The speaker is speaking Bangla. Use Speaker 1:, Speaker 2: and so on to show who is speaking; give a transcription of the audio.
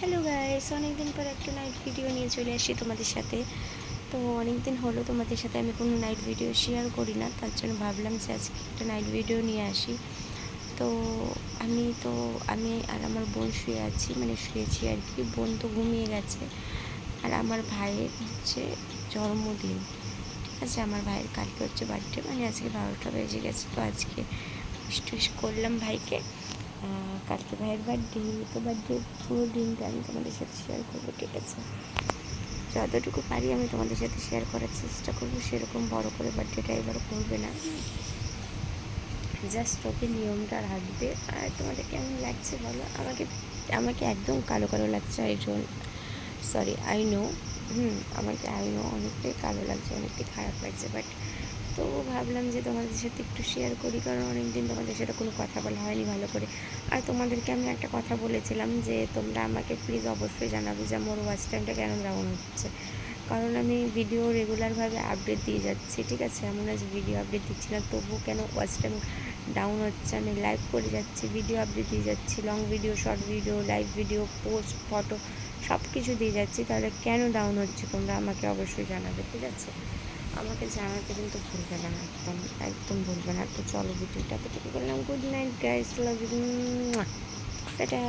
Speaker 1: হ্যালো গাইস অনেকদিন পর একটা নাইট ভিডিও নিয়ে চলে আসি তোমাদের সাথে। তো অনেক দিন হলো তোমাদের সাথে আমি কোনো নাইট ভিডিও শেয়ার করি না, তার জন্য ভাবলাম যে আজকে একটা নাইট ভিডিও নিয়ে আসি। তো আমি তো, আমি আর আমার বোন শুয়ে আছি মানে শুয়েছি আর কি। বোন তো ঘুমিয়ে গেছে। আর আমার ভাইয়ের হচ্ছে জন্মদিন। ঠিক আছে, আমার ভাইয়ের কালকে হচ্ছে বার্থডে মানে আজকে বারোটা বেজে গেছে। তো আজকে উইশ করলাম ভাইকে। কালকে ভাইয়ের বার্থডে তো বার্থডে পুরো দিনটা আমি তোমাদের সাথে শেয়ার করব, ঠিক আছে? যতটুকু পারি আমি তোমাদের সাথে শেয়ার করার চেষ্টা করব, সেরকম বড় করে বার্থডেটা এবার করবে না। জাস্ট ওকে নিয়মটা রাখবে, আর তোমাদের কেমন লাগছে বলো? আমাকে আমাকে একদম কালো কালো লাগছে I don't sorry I know hmm, আমাকে আই নো অনেকটাই কালো লাগছে, অনেকটাই খারাপ লাগছে বাট তো ভাবলাম যে তোমাদের সাথে একটু শেয়ার করি, কারণ অনেক দিন তোমাদের সাথে কোনো কথা বলা হয়নি ভালো করে। আর তোমাদেরকে আমি একটা কথা বলেছিলাম যে, তোমরা আমাকে প্লিজ অবশ্যই জানাবে যে আমার ওয়াচ টাইমটা কেন ডাউন হচ্ছে। কারণ আমি ভিডিও রেগুলারভাবে আপডেট দিয়ে যাচ্ছি, ঠিক আছে? এমন আজ ভিডিও আপডেট দিচ্ছি না তবুও কেন ওয়াচ টাইম ডাউন হচ্ছে? আমি লাইভ করে যাচ্ছি ভিডিও আপডেট দিয়ে যাচ্ছি long video short video live video post photo সব কিছু দিয়ে যাচ্ছি। তাহলে কেন ডাউন হচ্ছে? তোমরা আমাকে অবশ্যই জানাবে, ঠিক আছে? আমাকে জানাতে কিন্তু ভুলবে না, একদম একদম ভুলবে না। তো চলো ভিডিওটা তো করলাম। Good night guys love you tata